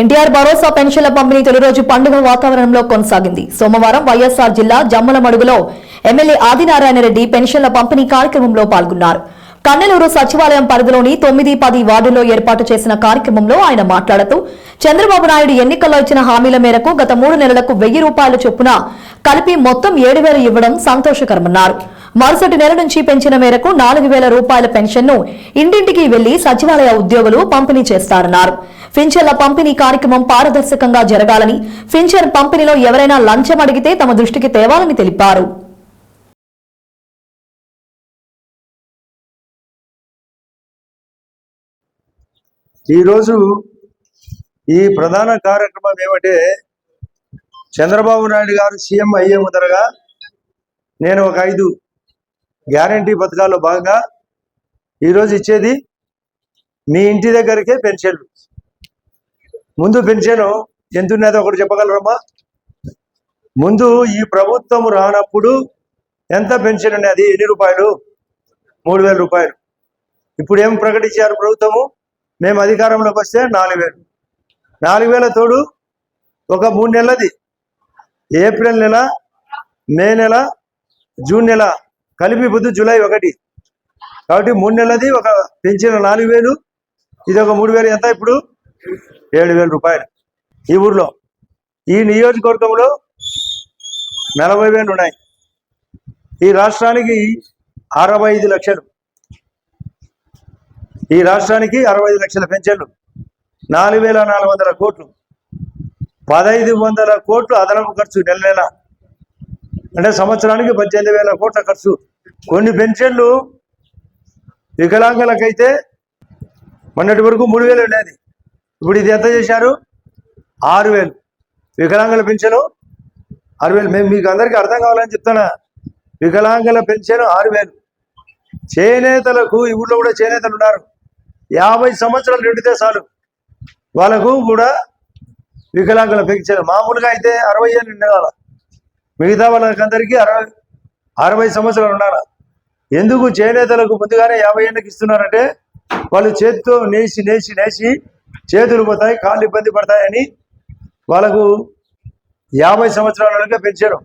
ఎన్టీఆర్ భరోసా పెన్షన్ల పంపిణీ తొలి రోజు పండుగ వాతావరణంలో కొనసాగింది. సోమవారం వైఎస్ఆర్ జిల్లా జమ్మలమడుగులో ఎమ్మెల్యే ఆదినారాయణ రెడ్డి పెన్షన్ల పంపిణీ కార్యక్రమంలో పాల్గొన్నారు. కన్నెలూరు సచివాలయం పరిధిలోని తొమ్మిది పది వార్డుల్లో ఏర్పాటు చేసిన కార్యక్రమంలో ఆయన మాట్లాడుతూ చంద్రబాబు నాయుడు ఎన్నికల్లో ఇచ్చిన హామీల మేరకు గత మూడు నెలలకు వెయ్యి రూపాయల చొప్పున కలిపి మొత్తం ఏడు వేలు ఇవ్వడం సంతోషకరమన్నారు. మరుసటి నెల నుంచి పెంచిన మేరకు నాలుగు వేల రూపాయల పెన్షన్ను ఇంటింటికి వెళ్ళి సచివాలయ ఉద్యోగులు పంపిణీ చేస్తారన్నారు. ఫించర్ల పంపిణీ కార్యక్రమం పారదర్శకంగా జరగాలని ఫించర్ పంపిణీలో ఎవరైనా లంచం అడిగితే తమ దృష్టికి తేవాలని తెలిపారు. ఈరోజు ఈ ప్రధాన కార్యక్రమం ఏమంటే చంద్రబాబు నాయుడు గారు సీఎం అయ్యే ముదరగా నేను ఒక ఐదు గ్యారంటీ పథకాల్లో భాగంగా ఈరోజు ఇచ్చేది మీ ఇంటి దగ్గరికే పెన్షన్లు. ముందు పెన్షన్ ఎంతున్నదో ఒకటి చెప్పగలరమ్మా? ముందు ఈ ప్రభుత్వం రానప్పుడు ఎంత పెన్షన్ ఉన్నది ఎన్ని రూపాయలు? మూడు వేల రూపాయలు. ఇప్పుడు ఏం ప్రకటించారు ప్రభుత్వము? మేము అధికారంలోకి వస్తే నాలుగు వేలు. నాలుగు వేల తోడు ఒక మూడు నెలలది. ఏప్రిల్ నెల మే నెల జూన్ నెల కలిపి పొద్దు జూలై ఒకటి. కాబట్టి మూడు నెలది ఒక పెంచిన నాలుగు వేలు. ఇది ఒక మూడు వేలు. ఎంత ఇప్పుడు? ఏడు వేల రూపాయలు. ఈ ఊర్లో ఈ నియోజకవర్గంలో నలభై వేలు ఉన్నాయి. ఈ రాష్ట్రానికి అరవై ఐదు లక్షలు. ఈ రాష్ట్రానికి అరవై ఐదు లక్షల పెన్షన్లు. నాలుగు వేల నాలుగు వందల కోట్లు. పదహైదు వందల కోట్లు అదనపు ఖర్చు నెల నెల. అంటే సంవత్సరానికి పద్దెనిమిది వేల కోట్ల ఖర్చు. కొన్ని పెన్షన్లు వికలాంగులకైతే మొన్నటి వరకు మూడు వేలు ఉండేది. ఇప్పుడు ఇది ఎంత చేశారు? ఆరు వేలు. వికలాంగుల పెన్షను ఆరు వేలు. మేము మీకు అందరికీ అర్థం కావాలని చెప్తున్నా. వికలాంగుల పెన్షన్ ఆరు వేలు. చేనేతలకు ఈ ఊళ్ళో కూడా చేనేతలు ఉన్నారు. యాభై సంవత్సరాలు నిండితే చాలు వాళ్ళకు కూడా వికలాంగుల పెన్షన్ మామూలుగా అయితే అరవై ఏళ్ళు ఉండాల? మిగతా వాళ్ళకందరికీ అరవై అరవై సంవత్సరాలు ఉండాల? ఎందుకు చేనేతలకు ముందుగానే యాభై ఏళ్ళకి ఇస్తున్నారంటే వాళ్ళు చేతితో నేసి నేసి నేసి చేతులు పోతాయి కాళ్ళు ఇబ్బంది పడతాయని వాళ్ళకు యాభై సంవత్సరాల పెంచారు